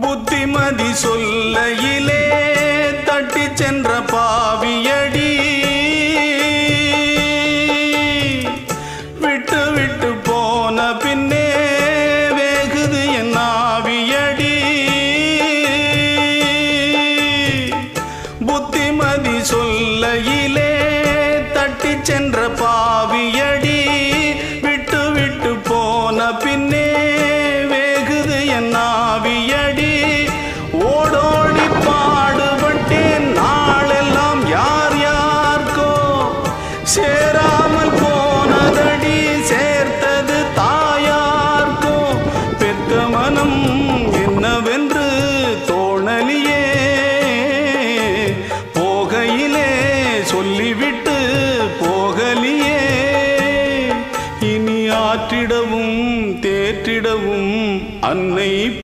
புத்திமதி சொல்லையிலே தட்டி சென்ற பாவியடி. விட்டு விட்டு போன பின்னே வேகுது என் ஆவியடி. புத்திமதி சொல்லையிலே சேராமல் போனதடி சேர்த்தது தாயார்க்கோ பெத்த மனம் என்னவென்று தோணலியே. போகையிலே சொல்லிவிட்டு போகலியே. இனி ஆற்றிடவும் தேற்றிடவும் அன்னை